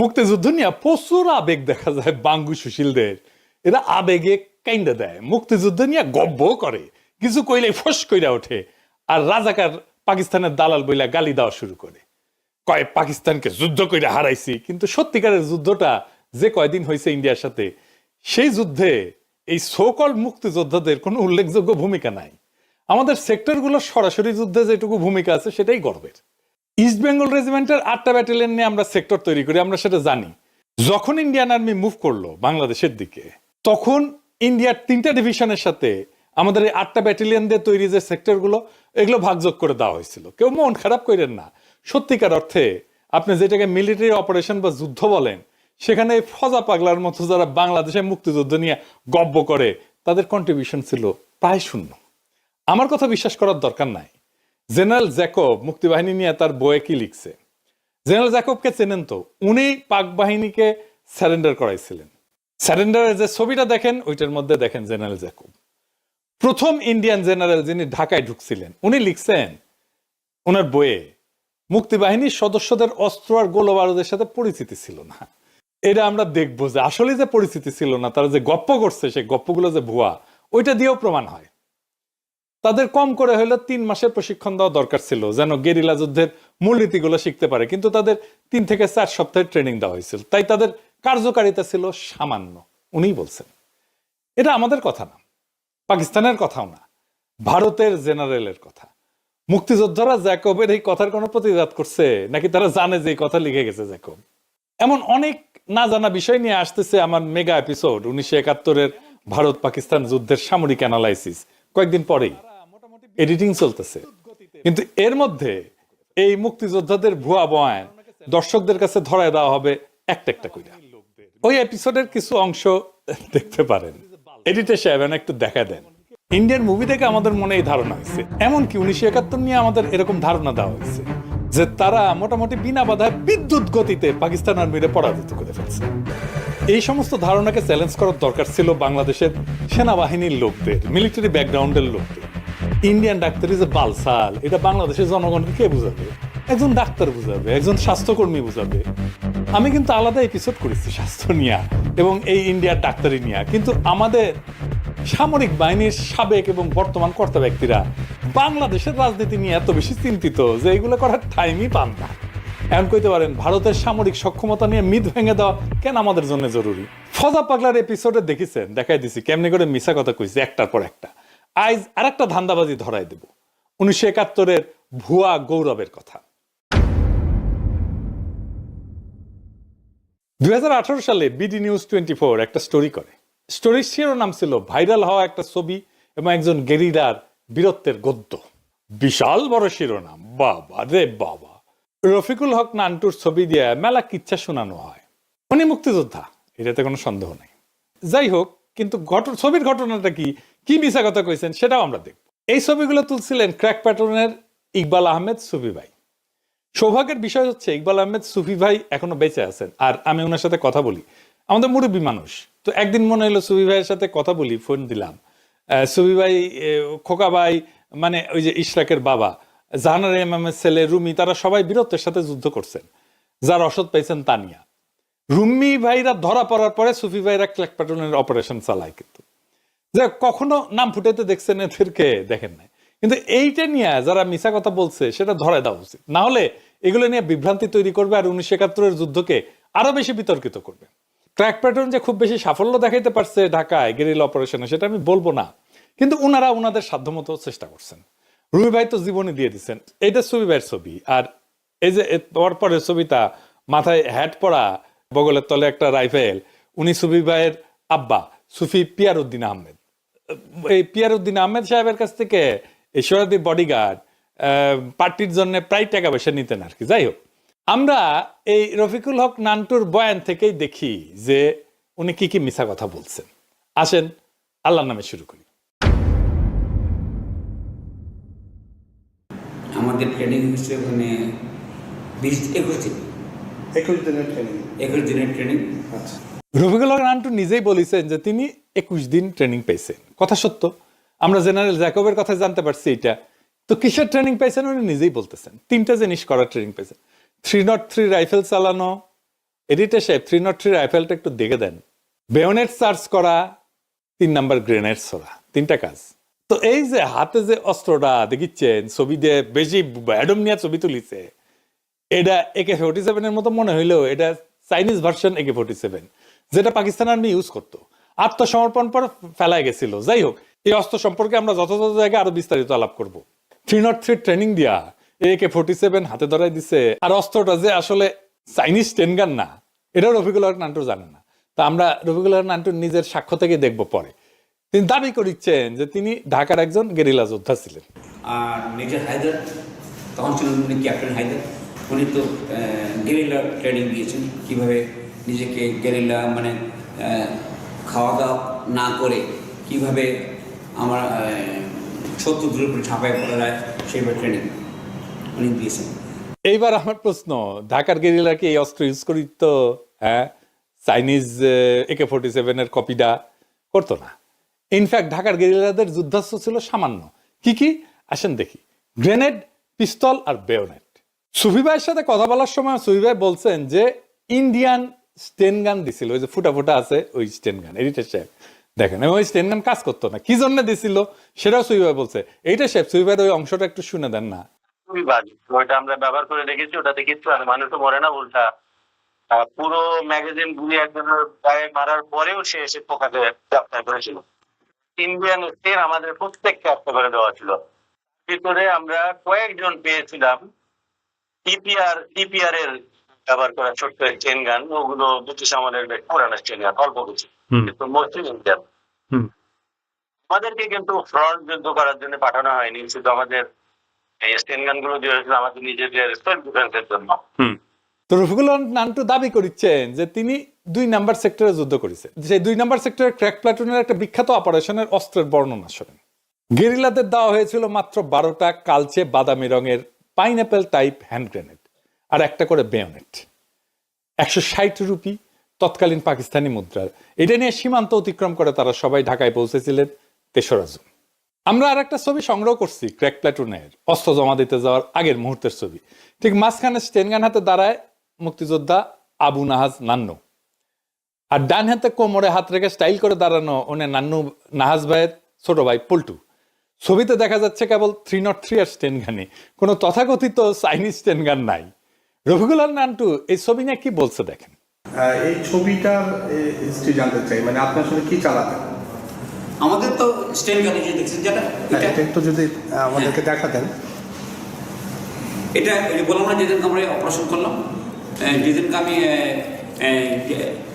মুক্তিযুদ্ধ নিয়ে প্রচুর আবেগ দেখা যায় বাঙ্গু সুশীলদের। এরা আবেগে কাইন্ডা দেয়, মুক্তিযুদ্ধ নিয়ে গব্ব করে, কিছু কইলে ফস কইরা ওঠে, আর রাজাকার পাকিস্তানের দালাল বইলা গালি দেওয়া শুরু করে। কয়, পাকিস্তানকে যুদ্ধ করে হারাইছি, কিন্তু সত্যিকারের যুদ্ধটা যে কয়দিন হয়েছে ইন্ডিয়ার সাথে, সেই যুদ্ধে এই সোকল মুক্তিযোদ্ধাদের কোনো উল্লেখযোগ্য ভূমিকা নাই। আমাদের সেক্টরগুলো সরাসরি যুদ্ধে যেটুকু ভূমিকা আছে, সেটাই গর্বের। ইস্ট বেঙ্গল রেজিমেন্টের আটটা ব্যাটালিয়ন নিয়ে আমরা সেক্টর তৈরি করি, আমরা সেটা জানি। যখন ইন্ডিয়ান আর্মি মুভ করল বাংলাদেশের দিকে, তখন ইন্ডিয়ার তিনটা ডিভিশনের সাথে আমাদের এই আটটা ব্যাটালিয়ন দিয়ে তৈরি যে সেক্টরগুলো এগুলো ভাগযোগ করে দেওয়া হয়েছিল। কেউ মন খারাপ করেন না। সত্যিকার অর্থে আপনি যেটাকে মিলিটারি অপারেশন বা যুদ্ধ বলেন, সেখানে ফজা পাগলার মতো যারা বাংলাদেশে মুক্তিযুদ্ধ নিয়ে গব্য করে, তাদের কন্ট্রিবিউশন ছিল প্রায় শূন্য। আমার কথা বিশ্বাস করার দরকার নাই। জেনারেল জ্যাকব মুক্তিবাহিনী নিয়ে তার বইয়ে কি লিখছে? জেনারেল জ্যাকবকে চেনেন তো, উনি পাক বাহিনীকে স্যারেন্ডার করাইছিলেন স্যারেন্ডারের যে ছবিটা দেখেন, ওইটার মধ্যে দেখেন জেনারেল জ্যাকব। প্রথম ইন্ডিয়ান জেনারেল যিনি ঢাকায় ঢুকছিলেন, উনি লিখছেন ওনার বইয়ে, মুক্তিবাহিনীর সদস্যদের অস্ত্র আর গোলো বারুদের সাথে পরিচিতি ছিল না। এটা আমরা দেখব যে আসলে যে পরিচিতি ছিল না, তারা যে গপ্প করছে, সেই গপ্পগুলো যে ভুয়া, ওইটা দিয়েও প্রমাণ হয়। তাদের কম করে হইল তিন মাসের প্রশিক্ষণ দেওয়া দরকার ছিল, যেন গেরিলা যুদ্ধের মূলনীতিগুলো শিখতে পারে। কিন্তু তাদের তিন থেকে চার সপ্তাহের ট্রেনিং দেওয়া হয়েছিল। তাই তাদের কার্যকারিতা ছিল সামান্য, উনিই বলছেন। এটা আমাদের কথা না, পাকিস্তানের কথাও না, ভারতের জেনারেলের কথা। মুক্তিযোদ্ধারা জ্যাকবের এই কথার কোনো প্রতিবাদ করছে, নাকি তারা জানে যে এই কথা লিখে গেছে জ্যাকব? এমন অনেক না জানা বিষয় নিয়ে আসতেছে আমার মেগা এপিসোড উনিশশো একাত্তরের ভারত পাকিস্তান যুদ্ধের সামরিক অ্যানালাইসিস কয়েকদিন পরেই। এডিটিং চলতেছে। কিন্তু এর মধ্যে এই মুক্তিযোদ্ধাদের ভুয়া বয়ান দর্শকদের কাছে ধরায় দেওয়া হবে একটা একটা করে ওই এপিসোডের কিছু অংশ দেখতে পারেন। এডিটে সাহেব একটু দেখা দেন। ইন্ডিয়ান মুভি থেকে আমাদের মনে এই ধারণা হয়েছে। এমনকি উনিশশো একাত্তর নিয়ে আমাদের এরকম ধারণা দেওয়া হয়েছে যে তারা মোটামুটি বিনা বাধায় বিদ্যুৎ গতিতে পাকিস্তান আর্মিরে পরাজিত করে ফেলছে। এই সমস্ত ধারণাকে চ্যালেঞ্জ করার দরকার ছিল বাংলাদেশের সেনাবাহিনীর লোকদের মিলিটারি ব্যাকগ্রাউন্ডের লোকদের। ইন্ডিয়ান ডাক্তারি যে বালসাল। এটা বাংলাদেশের জনগণকে কে বুঝাবে? একজন ডাক্তার বুঝাবে, একজন স্বাস্থ্যকর্মী বুঝাবে। আমি কিন্তু আলাদা এপিসোড করেছি স্বাস্থ্য নিয়ে এবং এই ইন্ডিয়ার ডাক্তারি নিয়ে। কিন্তু আমাদের সামরিক বাহিনীর সাবেক এবং বর্তমান কর্তা ব্যক্তিরা বাংলাদেশের রাজনীতি নিয়ে এত বেশি চিন্তিত যে এগুলো করার টাইমই পান না। এমন কইতে পারেন, ভারতের সামরিক সক্ষমতা নিয়ে মিদ ভেঙে দেওয়া কেন আমাদের জন্য জরুরি? ফজা পাগলার এপিসোডে দেখেছেন, দেখাই দিছি, কেমনি করে মিশা কথা কইছি, একটার পর একটা। আইজ আর একটা ধান্দাবাজি ধরাই দেব। উনিশশো একাত্তরের ভুয়া গৌরবের কথা। দুই সালে বিডি নিউজ টোয়েন্টি ফোর একটা স্টোরি করে। স্টোরির শিরোনাম ছিল ভাইরাল হওয়া একটা ছবি এবং একজন গেরিলার বীরত্বের গদ্য। বিশাল বড় শিরোনাম, বাবা রে বাবা। রফিকুল হক নান্টুর ছবি দিয়ে মেলা কিচ্ছা শোনানো হয়। উনি মুক্তিযোদ্ধা, এটাতে কোনো সন্দেহ নেই। যাই হোক, কিন্তু ঘটন ছবির ঘটনাটা কি কি মিশা কথা কইছেন সেটাও আমরা দেখব। এই ছবিগুলো তুলছিলেন ক্র্যাক প্যাটার্নের ইকবাল আহমেদ সুফি ভাই। সৌভাগ্যের বিষয় হচ্ছে ইকবাল আহমেদ সুফি ভাই এখনও বেঁচে আছেন। আর আমি ওনার সাথে কথা বলি। আমাদের মুরব্বী মানুষ। তো একদিন মনে হলো সুফি ভাইয়ের সাথে কথা বলি, ফোন দিলাম। সুফি ভাই খোকা ভাই মানে ওই যে ইশরাকের বাবা, জাহানার ইমামের ছেলে, রুমি, তারা সবাই বীরত্বের সাথে যুদ্ধ করছেন। যার অসৎ পাইছেন তানিয়া। রুম্মি ভাইরা ধরা পড়ার পরে সুফি ভাইরা ক্ল্যাক প্যাটার্নের অপারেশন চালায় কিন্তু। যে কখনো নাম ফুটাইতে দেখছেন এদেরকে, দেখেন নাই। কিন্তু এইটা নিয়ে যারা মিশা কথা বলছে, সেটা ধরে দেওয়া উচিত। না হলে এগুলো নিয়ে বিভ্রান্তি তৈরি করবে আর উনিশশো একাত্তরের যুদ্ধকে আরও বেশি বিতর্কিত করবে। ক্র্যাক প্যাটার্ন যে খুব বেশি সাফল্য দেখাইতে পারছে ঢাকায় গেরিল অপারেশনে, সেটা আমি বলব না। কিন্তু উনারা উনাদের সাধ্যমতো চেষ্টা করছেন। রুমি ভাই তো জীবনে দিয়ে দিচ্ছেন। এটা সুবি ভাইয়ের ছবি। আর এই যে এর পরের ছবিটা, মাথায় হ্যাট পরা বগলের তলে একটা রাইফেল, উনি সুবি ভাইয়ের আব্বা, সুফি পিয়ার উদ্দিন আহমেদ। এই পিয়ার উদ্দিন আহমেদ সাহেবের কাছ থেকে এই সৈয়দি বডিগার্ড পার্টির জন্য প্রায় টাকা পয়সা নিতেন আর কি। যাই হোক আমরা এই রফিকুল হক নান্টুর বয়ান থেকেই দেখি যে উনি কি কি মিছা কথা বলছেন। আসেন আল্লাহর নামে শুরু করি। আমাদের ট্রেনিং হচ্ছে ওখানে বিশ একুশ দিন। একুশ দিনের ট্রেনিং একুশ দিনের ট্রেনিং আচ্ছা। রফিকুল হক নান্টু নিজেই বলেছেন যে তিনি একুশ দিন ট্রেনিং পেয়েছেন কথা সত্য, আমরা জেনারেল জ্যাকবের কথা জানতে পারছি এটা। তো কিসের ট্রেনিং পেয়েছেন উনি নিজেই বলতেছেন। তিনটা জিনিস করার ট্রেনিং পেয়েছেন থ্রি নট থ্রি রাইফেল চালানো এডিটে সাহেব থ্রি নট থ্রি রাইফেলটা একটু দেখে দেন। বেয়নেট চার্জ করা, তিন নাম্বার গ্রেনেড ছোড়া, তিনটা কাজ। তো এই যে হাতে যে অস্ত্রটা দেখিচ্ছেন, ছবি দিয়ে বেশি অ্যাডম নিয়ে ছবি তুলিছে, এটা একে ফোর্টি সেভেনের মতো মনে হইলেও এটা Chinese version AK forty seven যেটা পাকিস্তান আর্মি ইউজ করতো। আত্মসমর্পণ পর ফেলায় গেছিল। যাই হোক, এই অস্ত্র সম্পর্কে আমরা যথাযথ জায়গায় আরও বিস্তারিত আলাপ করব। থ্রি নট থ্রি ট্রেনিং দিয়া একে ফোর্টি সেভেন হাতে ধরাই দিছে। আর অস্ত্রটা যে আসলে চাইনিজ টেনগান না, এটাও রফিকুল হক নান্টু জানে না। তা আমরা রফিকুল হক নান্টুর নিজের সাক্ষ্য থেকে দেখব পরে। তিনি দাবি করিচ্ছেন যে তিনি ঢাকার একজন গেরিলা যোদ্ধা ছিলেন। আর মেজর হায়দার, তখন ছিলেন উনি ক্যাপ্টেন হায়দার। উনি তো গেরিলা ট্রেনিং দিয়েছেন। কীভাবে নিজেকে গেরিলা মানে খাওয়া দাওয়া না করে কীভাবে আমার শত্রুদের উপরে পড়া যায় সেইভাবে ট্রেনিং উনি দিয়েছেন। এইবার আমার প্রশ্ন, ঢাকার গেরিলা কি এই অস্ত্র ইউজ করি তো হ্যাঁ চাইনিজ একে ফোর্টি সেভেনের কপিটা করতো না। ইনফ্যাক্ট ঢাকার গেরিলাদের যুদ্ধাস্ত্র ছিল সামান্য। কি কি? আসেন দেখি। গ্রেনেড পিস্তল আর বেয়োনেট সুফি ভাইয়ের সাথে কথা বলার সময় সুফিবাই বলছেন যে ইন্ডিয়ান স্টেন গান দিছিল, ওই যে ফুটা ফুটা আছে, ওই স্টেন গান, এডিটার সাহেব। দেখেন ওই স্টেন গান কাজ করতো না। কি জন্য দিছিল? সেটাও সুফি ভাই বলছে। এইটা সাহেব সুফি ভাইয়ের ওই অংশটা একটু শুনে দেন না। ওইটা আমরা ব্যবহার করে দেখেছি, ওটাতে কিচ্ছু আর মানুষ তো মরে না উল্টা। পুরো ম্যাগাজিন ঘুরিয়ে একজনের গায়ে মারার পরেও সে এসে পোকাকে গ্রেপ্তার করেছিল। ইন্ডিয়ান স্টেন আমাদের প্রত্যেককে হত্যা করে দেওয়া ছিল। ভিতরে আমরা কয়েকজন পেয়েছিলাম টিপিআর টিপিআর এর ব্যবহার করা ছোট্ট চেন গান ওগুলো ব্রিটিশ আমলের বেশ পুরানো চেন গান অল্প কিছু। কিন্তু মসজিদ ইন্ডিয়ান আমাদেরকে কিন্তু ফ্রন্ট যুদ্ধ করার জন্য পাঠানো হয়নি শুধু আমাদের এই স্টেন গানগুলো দিয়ে হয়েছিল আমাদের নিজেদের সেলফ ডিফেন্সের জন্য। তো রফিকুল নান্টু দাবি করিচ্ছেন যে তিনি দুই নাম্বার সেক্টরে যুদ্ধ করেছেন। সেই দুই নাম্বার সেক্টরের ক্র্যাক প্লাটুনের একটা বিখ্যাত অপারেশনের অস্ত্রের বর্ণনা শোনেন। গেরিলাদের দেওয়া হয়েছিল মাত্র বারোটা কালচে বাদামি রঙের পাইনঅ্যাপেল টাইপ হ্যান্ড গ্রেনেড আর একটা করে বেয়নেট একশো ষাট রুপি তৎকালীন পাকিস্তানি মুদ্রার। এটা নিয়ে সীমান্ত অতিক্রম করে তারা সবাই ঢাকায় পৌঁছেছিলেন তেসরা জুন। আমরা আর একটা ছবি সংগ্রহ করছি ক্র্যাক প্ল্যাটুনের অস্ত্র জমা দিতে যাওয়ার আগের মুহূর্তের ছবি। ঠিক মাঝখানে স্টেনগান হাতে দাঁড়ায় মুক্তিযোদ্ধা আবু নাহাজ নান্নু। আর ডান হাতে কোমরে হাত রেখে স্টাইল করে দাঁড়ানো ওনে নান্নু, নাহাজ ভাইয়ের ছোট ভাই পল্টু। ছবিতে দেখা যাচ্ছে কেবল থ্রি নট থ্রি আর স্টেন গানে কোনো তথাকথিত চাইনিজ স্টেনগান নাই। রফিকুল নান্টু এই ছবি নিয়ে কি বলছে দেখেন? আহ, এই ছবিটার হিস্ট্রি জানতে চাই। মানে আপনার সাথে কি চালাতেন আমাদের তো স্টেন গাড়ি যে দেখছেন যেটা হ্যাঁ, এটা? একটু যদি আমাদেরকে দেখাতেন। এটা এই যে বললাম না যেদিনকে আমরা অপারেশন করলাম আহ, যেদিনকে আমি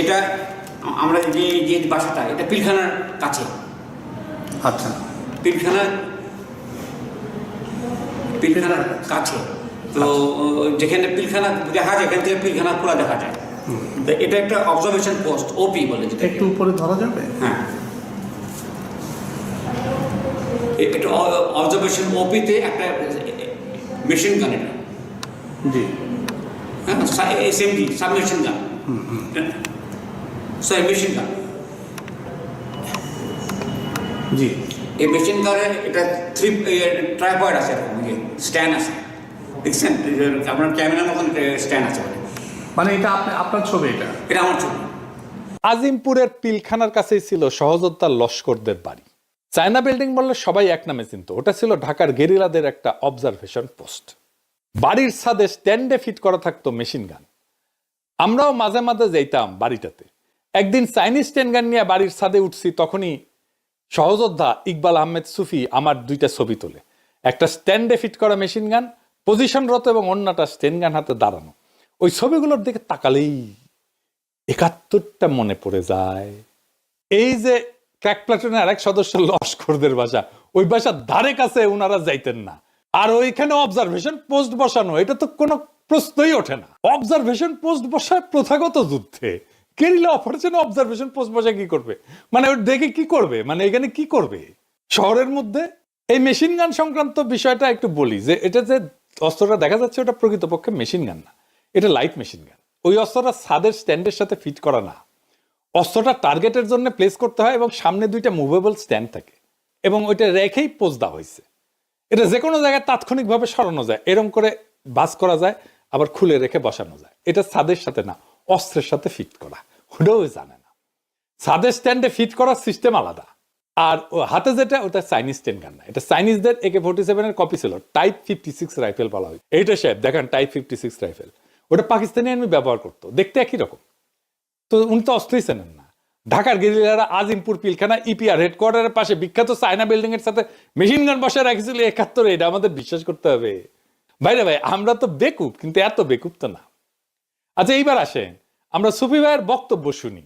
এটা আমরা যে যে বাসাটা এটা পিলখানার কাছে। আচ্ছা। পিলখানার পিলখানার কাছে। তো যেখানে পিলখানা দেখা যায় এখান থেকে পিলখানা খোলা দেখা যায়। তো এটা একটা অবজারভেশন পোস্ট ওপি বলে যেটা একটু উপরে ধরা যাবে? হ্যাঁ। এটা অবজারভেশন ওপিতে একটা মেশিন গান এটা। জি। হ্যাঁ SMG submachine gun sorry machine gun জি। এই মেশিন গানের এটা থ্রি ট্রাইপয়েড আছে স্ট্যান্ড আছে। দেখছেন? আপনার ক্যামেরার মতন স্ট্যান্ড আছে মানে এটা আপনি আপনার ছবি এটা? এটা আমার ছবি। আজিমপুরের পিলখানার কাছেই ছিল সহযোদ্ধার লস্করদের বাড়ি। চায়না বিল্ডিং বললে সবাই এক নামে চিনত। ওটা ছিল ঢাকার গেরিলাদের একটা অবজারভেশন পোস্ট বাড়ির ছাদে স্ট্যান্ডে ফিট করা থাকতো মেশিন গান আমরাও মাঝে মাঝে যাইতাম বাড়িটাতে। একদিন চাইনিজ স্ট্যান্ড গান নিয়ে বাড়ির ছাদে উঠছি তখনই সহযোদ্ধা ইকবাল আহমেদ সুফি আমার দুইটা ছবি তোলে। একটা স্ট্যান্ডে ফিট করা মেশিন গান পজিশনরত এবং অন্যটা স্ট্যান্ড গান হাতে দাঁড়ানো। ওই ছবিগুলোর দিকে তাকালেই একাত্তরটা মনে পড়ে যায়। এই যে ক্র্যাক প্লাটুনের আরেক সদস্য লস্করদের বাসা, ওই বাসার ধারে কাছে ওনারা যাইতেন না। আর ওইখানে অবজারভেশন পোস্ট বসানো, এটা তো কোনো প্রশ্নই ওঠে না। অবজারভেশন পোস্ট বসায় প্রথাগত যুদ্ধে। কেরিলা অপারেশনে অবজারভেশন পোস্ট বসায় কি করবে? মানে ওর দেখে কি করবে? মানে এখানে কি করবে? শহরের মধ্যে এই মেশিন গান সংক্রান্ত বিষয়টা একটু বলি যে, এটা যে অস্ত্রটা দেখা যাচ্ছে ওটা প্রকৃতপক্ষে মেশিন গান না। এটা লাইট মেশিন গান ওই অস্ত্রটা ছাদের স্ট্যান্ডের সাথে ফিট করা না। অস্ত্রটা টার্গেটের জন্য প্লেস করতে হয় এবং সামনে দুইটা মুভেবল স্ট্যান্ড থাকে এবং ওইটা রেখেই পোজ দেওয়া হয়েছে। এটা যে কোনো জায়গায় তাৎক্ষণিকভাবে সরানো যায়। এরম করে বাস করা যায়, আবার খুলে রেখে বসানো যায়। এটা ছাদের সাথে না, অস্ত্রের সাথে ফিট করা। ওটাও জানে না। সাদের স্ট্যান্ডে ফিট করার সিস্টেম আলাদা। আর হাতে যেটা, ওটা চাইনিজ টেন গান না। এটা চাইনিজদের একে ফোর্টি সেভেনের কপি ছিল। টাইপ ফিফটি সিক্স রাইফেল বলা হয়। এইটা সাহেব দেখেন টাইপ ফিফটি সিক্স রাইফেল ওটা পাকিস্তানি আর্মি ব্যবহার করতো। দেখতে একই রকম। তো উনি তো অস্ত্রই চেনেন না। ঢাকার গেরিলারা আজিমপুর পিলখানা ইপিআর হেডকোয়ার্টারের পাশে বিখ্যাত চায়না বিল্ডিং এর সাথে মেশিন গান বসে রাখছিল। একাত্তরে এটা আমাদের বিশ্বাস করতে হবে। ভাইরে ভাই, আমরা তো বেকুব, কিন্তু এত বেকুব তো না। আচ্ছা এইবার আসেন। আমরা সুফি ভাইয়ের বক্তব্য শুনি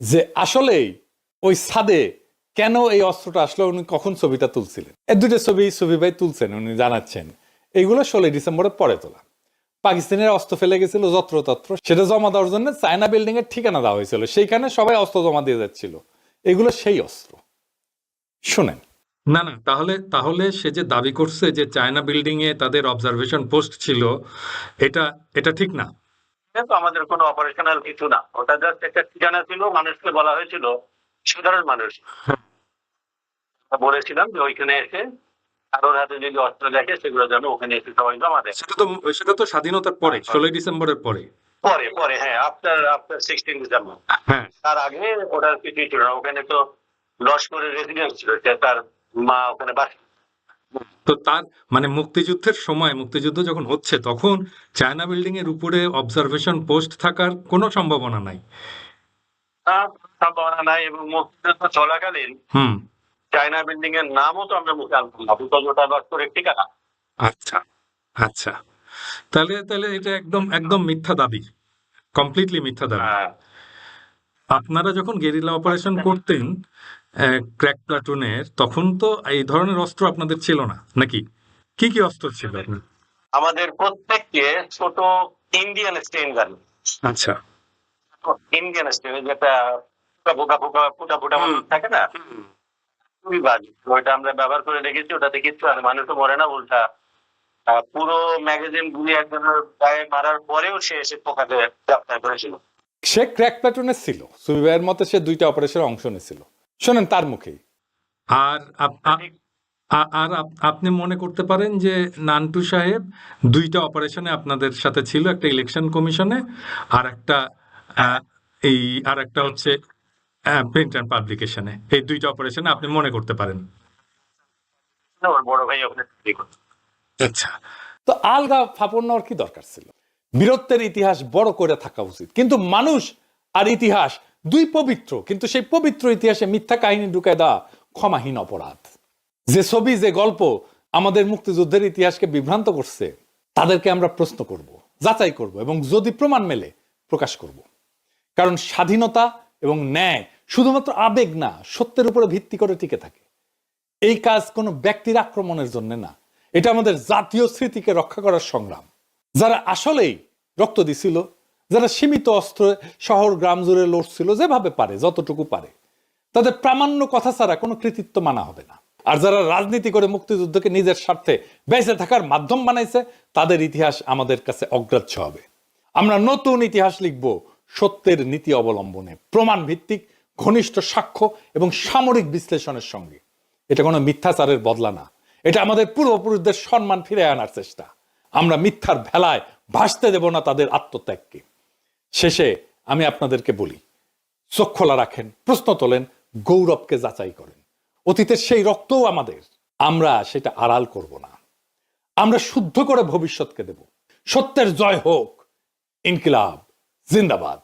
যে আসলেই ওই সাদে কেন এই অস্ত্রটা আসলো? উনি কখন ছবিটা তুলছিলেন? এর দুটো ছবি সুফি ভাই তুলছেন উনি জানাচ্ছেন। এইগুলো ষোলোই ডিসেম্বরের পরে তোলা। পাকিস্তানের অস্ত্র ফেলে গেছিল যত্রতত্র। সেটা জমা দেওয়ার জন্য চায়না বিল্ডিং এর ঠিকানা দেওয়া হয়েছিল। সেইখানে সবাই অস্ত্র জমা দিয়ে যাচ্ছিল। এগুলো সেই অস্ত্র। শুনেন। না না তাহলে তাহলে সে যে দাবি করছে যে চায়না বিল্ডিং এ তাদের অবজারভেশন পোস্ট ছিল এটা এটা ঠিক না? কিন্তু আমাদের কোনো অপারেশনাল কিছু না। ওটা জাস্ট একটা ঠিকানা ছিল মানুষকে বলা হয়েছিল। সাধারণ মানুষ। বলেছিলাম যে ওইখানে এসে কারোর হাতে যদি অস্ত্র দেখে সেগুলো যেন ওখানে এসে সবাই জমা দেয়। সেটা তো সেটা তো স্বাধীনতার পরে ষোলোই ডিসেম্বরের পরে। পরে পরে হ্যাঁ আফটার আফটার সিক্সটিন ডিসেম্বর হ্যাঁ। তার আগে ওটার কিছুই ছিল না। ওখানে তো লস্করের রেসিডেন্স ছিল তার মা ওখানে বাস তো তার মানে মুক্তিযুদ্ধের সময় মুক্তিযুদ্ধ যখন হচ্ছে তখন চায়না বিল্ডিং এর উপরে অবজারভেশন পোস্ট থাকার কোনো সম্ভাবনা নাই। সম্ভাবনা নাই এবং মুক্তিযুদ্ধ চলাকালীন চায়না বিল্ডিং এর নামও তো আমরা মুখে আনতাম না। বিকজ ওটা ঠিকানা। আচ্ছা আচ্ছা। তাহলে তাহলে এটা একদম একদম মিথ্যা দাবি। কমপ্লিটলি মিথ্যা দাবি। হ্যাঁ। আপনারা যখন গেরিলা অপারেশন করতেন ক্র্যাক প্লাটুনের তখন তো এই ধরনের অস্ত্র আপনাদের ছিল না নাকি? কি কি অস্ত্র ছিল আমাদের প্রত্যেককে ছোট ইন্ডিয়ান স্টেন গান। আচ্ছা। ইন্ডিয়ান স্টেন যেটা ফোকা ফুটা ফুটা মতো থাকে না? খুবই বাজে। ওইটা আমরা ব্যবহার করে রেখেছি ওটাতে কিচ্ছু আর মানুষও মরে না উল্টা। পুরো ম্যাগাজিন গুলি একজনের গায়ে মারার পরেও সে এসে পোকাতে গ্রেপ্তার করেছিল সে ক্র্যাক প্যাটুনের ছিল। ভাইয়ের মতে সে দুইটা অপারেশনের অংশ নিয়েছিল। শোনেন তার মুখেই। আর আর আপনি মনে করতে পারেন যে নান্টু সাহেব দুইটা অপারেশনে আপনাদের সাথে ছিল একটা ইলেকশন কমিশনে আর একটা এই আর একটা হচ্ছে প্রিন্ট অ্যান্ড পাবলিকেশনে এই দুইটা অপারেশনে আপনি মনে করতে পারেন। বড় ভাই ওখানে চাকরি করতো। আচ্ছা। তো আলগা নেওয়ার কি দরকার ছিল? বীরত্বের ইতিহাস বড় করে থাকা উচিত। কিন্তু মানুষ আর ইতিহাস দুই পবিত্র কিন্তু সেই পবিত্র ইতিহাসে মিথ্যা কাহিনী ঢুকায় দেওয়া ক্ষমাহীন অপরাধ। যে ছবি যে গল্প আমাদের মুক্তিযুদ্ধের ইতিহাসকে বিভ্রান্ত করছে তাদেরকে আমরা প্রশ্ন করব যাচাই করব এবং যদি প্রমাণ মেলে প্রকাশ করব। কারণ স্বাধীনতা এবং ন্যায় শুধুমাত্র আবেগ না, সত্যের উপরে ভিত্তি করে টিকে থাকে। এই কাজ কোনো ব্যক্তির আক্রমণের জন্য না। এটা আমাদের জাতীয় স্মৃতিকে রক্ষা করার সংগ্রাম। যারা আসলেই রক্ত দিছিল, যারা সীমিত অস্ত্র, শহর, গ্রাম জুড়ে লড়ছিল, যেভাবে পারে, যতটুকু পারে, তাদের প্রামাণ্য কথা ছাড়া কোনো কৃতিত্ব মানা হবে না। আর যারা রাজনীতি করে মুক্তিযুদ্ধকে নিজের স্বার্থে বেঁচে থাকার মাধ্যম বানাইছে, তাদের ইতিহাস আমাদের কাছে অগ্রাহ্য হবে। আমরা নতুন ইতিহাস লিখব সত্যের নীতি অবলম্বনে প্রমাণ ভিত্তিক ঘনিষ্ঠ সাক্ষ্য এবং সামরিক বিশ্লেষণের সঙ্গে। এটা কোনো মিথ্যাচারের বদলা না। এটা আমাদের পূর্বপুরুষদের সম্মান ফিরে আনার চেষ্টা। আমরা মিথ্যার ভেলায় ভাসতে দেব না তাদের আত্মত্যাগকে। শেষে আমি আপনাদেরকে বলি, চোখ খোলা রাখেন, প্রশ্ন তোলেন, গৌরবকে যাচাই করেন। অতীতের সেই রক্তও আমাদের। আমরা সেটা আড়াল করব না। আমরা শুদ্ধ করে ভবিষ্যৎকে দেব। সত্যের জয় হোক। ইনকিলাব, জিন্দাবাদ।